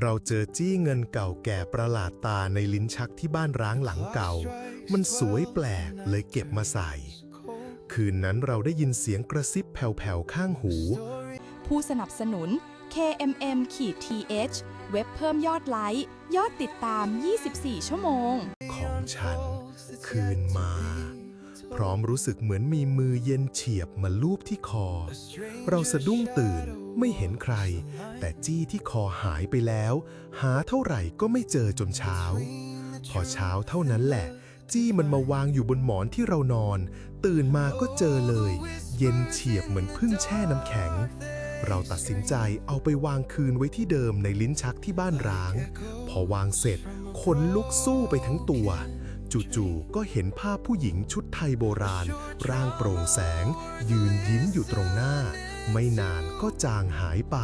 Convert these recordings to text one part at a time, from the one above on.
เราเจอจี้เงินเก่าแก่ประหลาดตาในลิ้นชักที่บ้านร้างหลังเก่า มันสวยแปลกเลยเก็บมาใส่ คืนนั้นเราได้ยินเสียงกระซิบแผ่วๆข้างหู ผู้สนับสนุน KMM TH เว็บเพิ่มยอดไลค์ ยอดติดตาม 24 ชั่วโมง ของฉัน คืนมา พร้อมรู้สึกเหมือนมีมือเย็นเฉียบมาลูบที่คอ เราสะดุ้งตื่นไม่เห็นใคร แต่จี้ที่คอหายไปแล้ว หาเท่าไหร่ก็ไม่เจอจนเช้า พอเช้าเท่านั้นแหละ จี้มันมาวางอยู่บนหมอนที่เรานอน ตื่นมาก็เจอเลย เย็นเฉียบเหมือนพึ่งแช่น้ำแข็ง เราตัดสินใจเอาไปวางคืนไว้ที่เดิมในลิ้นชักที่บ้านร้าง พอวางเสร็จขนลุกสู้ไปทั้งตัว จู่ๆก็เห็นภาพผู้หญิงชุดไทยโบราณ ร่างโปร่งแสง ยืนยิ้มอยู่ตรงหน้า ไม่นานก็จางหายไป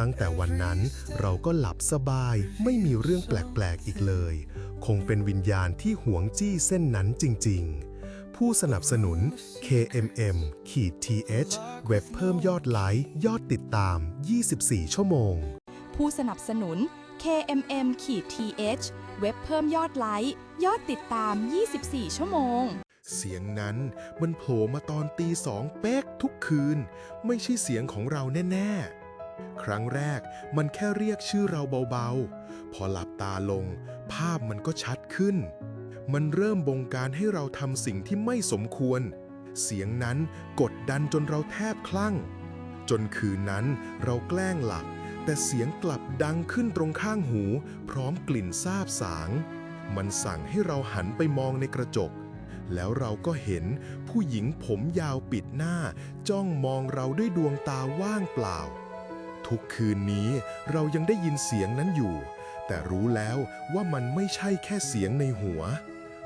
ตั้งแต่วันนั้นเราก็หลับสบายไม่มีเรื่องแปลกๆอีกเลย คงเป็นวิญญาณที่หวงจี้เส้นนั้นจริง ๆผู้สนับสนุน KMM ขีด TH เว็บเพิ่มยอดไลค์ ยอดติดตาม 24 ชั่วโมง ผู้สนับสนุน KMM TH เว็บเพิ่มยอดไลค์ ยอดติดตาม 24 ชั่วโมง เสียงนั้นมันโผล่มาตอนตีสองเป๊กทุกคืน ไม่ใช่เสียงของเราแน่ ๆ ครั้งแรกมันแค่เรียกชื่อเราเบาๆ พอหลับตาลง ภาพมันก็ชัดขึ้น มันเริ่มบงการให้เราทำสิ่งที่ไม่สมควร เสียงนั้นกดดันจนเราแทบคลั่ง จนคืนนั้นเราแกล้งหลับ แต่เสียงกลับดังขึ้นตรงข้างหู พร้อมกลิ่นซาบสาง มันสั่งให้เราหันไปมองในกระจก แล้วเราก็เห็นผู้หญิงผมยาวปิดหน้า จ้องมองเราด้วยดวงตาว่างเปล่า ทุกคืนนี้เรายังได้ยินเสียงนั้นอยู่ แต่รู้แล้วว่ามันไม่ใช่แค่เสียงในหัว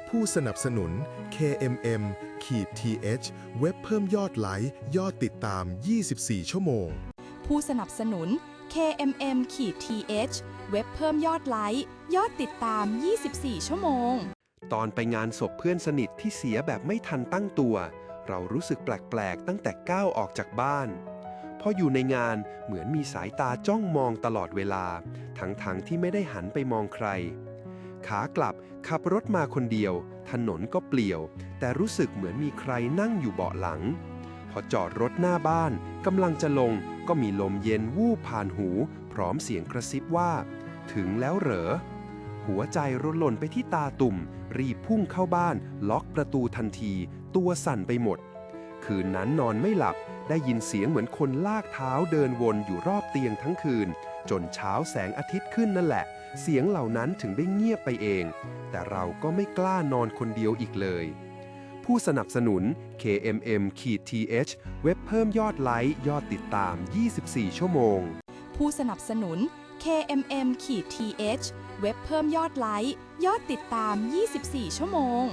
ผู้สนับสนุน KMM ขีด TH เว็บเพิ่มยอดไลค์ยอดติดตาม 24 ชั่วโมง ผู้สนับสนุน KMM TH เว็บเพิ่มยอดไลค์ ยอดติดตาม 24 ชั่วโมง ตอนไปงานศพเพื่อนสนิทที่เสียแบบไม่ทันตั้งตัว เรารู้สึกแปลก ๆ ตั้งแต่ก้าวออกจากบ้านพออยู่ในงานเหมือนมีสายตาจ้องมองตลอดเวลา ทั้งๆทที่ไม่ได้หันไปมองใคร ขากลับขับรถมาคนเดียว ถนนก็เปลี่ยว แต่รู้สึกเหมือนมีใครนั่งอยู่เบาะหลัง อจอดรถหน้าบ้านกำลังจะลงก็มีลมเย็นวูบผ่านหู พร้อมเสียงกระซิบว่า ถึงแล้วเหรอ หัวใจรถหล่นไปที่ตาตุ่ม รีบพุ่งเข้าบ้าน ล็อกประตูทันที ตัวสั่นไปหมด คืนนั้นนอนไม่หลับได้ยินเสียงเหมือนคนลากเท้าเดินวนอยู่รอบเตียงทั้งคืน จนเช้าแสงอาทิตย์ขึ้นนั่นแหละ เสียงเหล่านั้นถึงได้เงียบไปเอง แต่เราก็ไม่กล้านอนคนเดียวอีกเลย ผู้สนับสนุน KMM TH เว็บเพิ่มยอดไลค์ ยอดติดตาม 24 ชั่วโมง ผู้สนับสนุน KMM TH เว็บเพิ่มยอดไลค์ ยอดติดตาม 24 ชั่วโมง